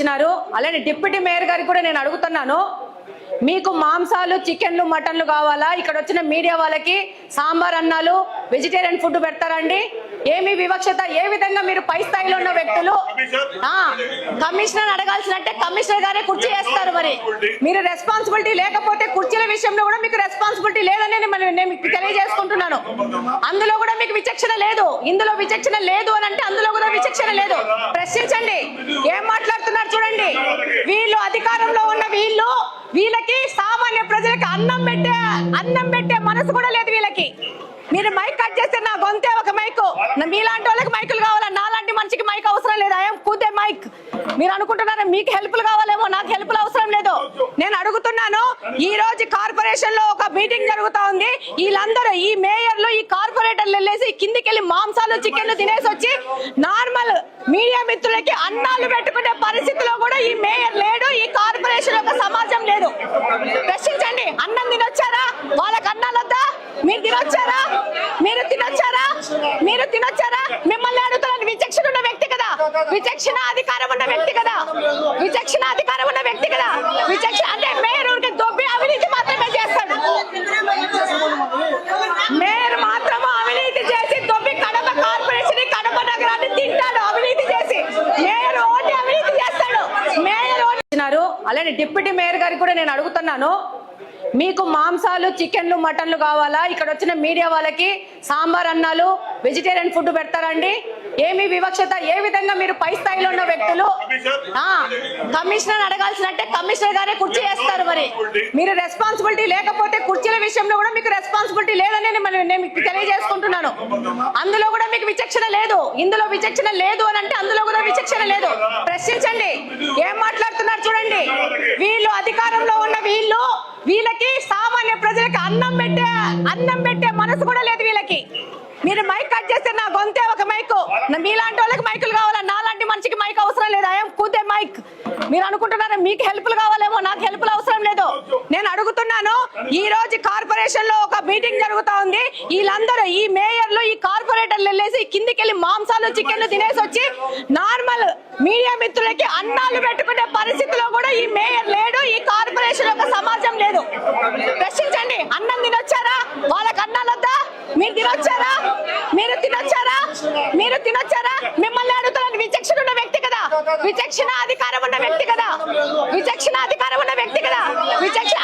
ఇచ్చినారు. అలానే deputy mayor గారికి కూడా నేను అడుగుతున్నాను. మీకు మాంసాలు చికెన్లు మటన్లు కావాలా? ఇక్కడ వచ్చిన మీడియా వాళ్ళకి సాంబార్ అన్నాలు వెజిటేరియన్ ఫుడ్ పెడతారండి. ఏమి వివక్షత ఏ విధంగా మీరు పై స్థాయిలో ఉన్న వ్యక్తులు? ఆ, కమిషనర్ అడగాల్సినట్టే కమిషనర్ గారే కుర్చీ వేస్తారు మరి. మీరు రెస్పాన్సిబిలిటీ లేకపోతే కుర్చీల విషయంలో కూడా మీకు రెస్పాన్సిబిలిటీ లేదని నేను మీకు తెలియజేసుకుంటున్నాను. అందులో కూడా మీకు విచక్షణ లేదు. ఇందులో విచక్షణ లేదు అని అంటే అందులో కూడా విచక్షణ లేదు. ప్రశ్నించండి. ఏం మాట్లాడుతున్నారు చూడండి. వీళ్ళు అధికారంలో ఉన్న వీళ్ళు వీళ్ళకి సామాన్య ప్రజలకు అన్నం పెట్టే అన్నం పెట్టే మనసు కూడా లేదు వీళ్ళకి. మీరు మైక్ కట్ చేస్తే నా గొంతే ఒక మైక్ మీలాంటి వాళ్ళకి మైకులు కావాలా నాలాంటి మనిషికి మైక్ అవసరం లేదు ఐఎమ్ కూతే మైక్ మీరు అనుకుంటున్నారా మీకు హెల్ప్లు కావాలేమో? నాకు హెల్ప్లు అవసరం లేదు. నేను అడుగుతున్నాను ఈ రోజు కార్పొరేషన్లో ఒక మీటింగ్ జరుగుతా ఉంది. వీళ్ళందరూ ఈ మేయర్లు ఈ కార్పొరేటర్లు వెళ్ళేసి కిందికి వెళ్ళి మాంసాలు చికెన్లు తినేసి వచ్చి నార్మల్ మీడియా మిత్రులకి అన్నాలు పెట్టుకునే పరిస్థితిలో కూడా ఈ మేయర్ లేడు ఈ కార్పొరేషన్ యొక్క సమాజం లేదు. ప్రశ్నించండి. అన్నం తినొచ్చారా? వాళ్ళకి అన్నాలొద్దా? మీరు తినొచ్చారా మీరు తినొచ్చారా మీరు తినొచ్చారా మిమ్మల్ని అడుగుతున్నాను విచక్షణ ఉన్న వ్యక్తి కదా విచక్షణ అధికారం ఉన్న వ్యక్తి కదా. విచక్షణ అధికారం ఉన్న వ్యక్తి కదా. విచక్షణ అంటే మేయర్ ఊరికి దొబ్బి అవినీతి మాత్రమే చేస్తాడు. మేయర్ మాత్రం అవినీతి చేసి దొబ్బి కడప కార్పొరేషన్ కడప నగరాన్ని తింటాడు అవినీతి చేసి. మేయర్ ఓన్లీ అవినీతి చేస్తాడు. మేయర్ ఓన్లీ అలానే డిప్యూటీ మేయర్ గారికి కూడా నేను అడుగుతున్నాను. మీకు మాంసాలు చికెన్లు మటన్లు కావాలా? ఇక్కడ వచ్చిన మీడియా వాళ్ళకి సాంబార్ అన్నాలు వెజిటేరియన్ ఫుడ్ పెడతారండి ఏమి వివక్షత? ఏ విధంగా మీరు పై స్థాయిలో ఉన్న వ్యక్తులు? ఆ, కమిషనర్ అడగాల్సినట్టే కమిషనర్ గారే కుర్చీ వేస్తారు మరి. మీరు రెస్పాన్సిబిలిటీ లేకపోతే కుర్చీల విషయంలో కూడా మీకు రెస్పాన్సిబిలిటీ లేదని నేను మీకు తెలియజేసుకుంటున్నాను. అందులో కూడా మీకు విచక్షణ లేదు. ఇందులో విచక్షణ లేదు అని అంటే అందులో కూడా విచక్షణ లేదు. ప్రశ్నించండి. ఏం మాట్లాడుతున్నారు చూడండి. వీళ్ళు అధికారంలో ఉన్న వీళ్ళు వీళ్ళకి సామాన్య ప్రజలకు అన్నం పెట్టే అన్నం పెట్టే మనసు కూడా లేదు వీళ్ళకి. మీరు మైక్ కట్ చేస్తే నా గొంతే ఒక మైక్ మీలాంటి వాళ్ళకి మైకులు కావాలా? నాలాంటి మనిషికి మైక్ అవసరం లేదు? ఐఎమ్ కూతే మైక్. మీరు అనుకుంటున్నారా మీకు హెల్ప్లు కావాలేమో? నాకు హెల్ప్లు అవసరం లేదు. నేను అడుగుతున్నాను ఈ రోజు కార్పొరేషన్లో ఒక మీటింగ్ జరుగుతా ఉంది. వీళ్ళందరూ ఈ మేయర్లు ఈ కార్పొరేటర్లు వెళ్ళేసి కిందికి వెళ్ళి మాంసాలు చికెన్లు తినేసి వచ్చి నార్మల్ మీడియా మిత్రులకి అన్నాలు పెట్టుకునే పరిస్థితిలో కూడా ఈ మేయర్ లేడు ఈ కార్పొరేషన్ యొక్క సమాజం లేదు. ప్రశ్నించండి. అన్నం తినొచ్చారా? వాళ్ళకి అన్నాలొద్దా? మీరు తినొచ్చారా తినొచ్చారా? మిమ్మల్ని అడుగుతున్నాను విచక్షణ ఉన్న వ్యక్తి కదా. విచక్షణ అధికారం ఉన్న వ్యక్తి కదా. విచక్షణ అధికారం ఉన్న వ్యక్తి కదా. విచక్షణ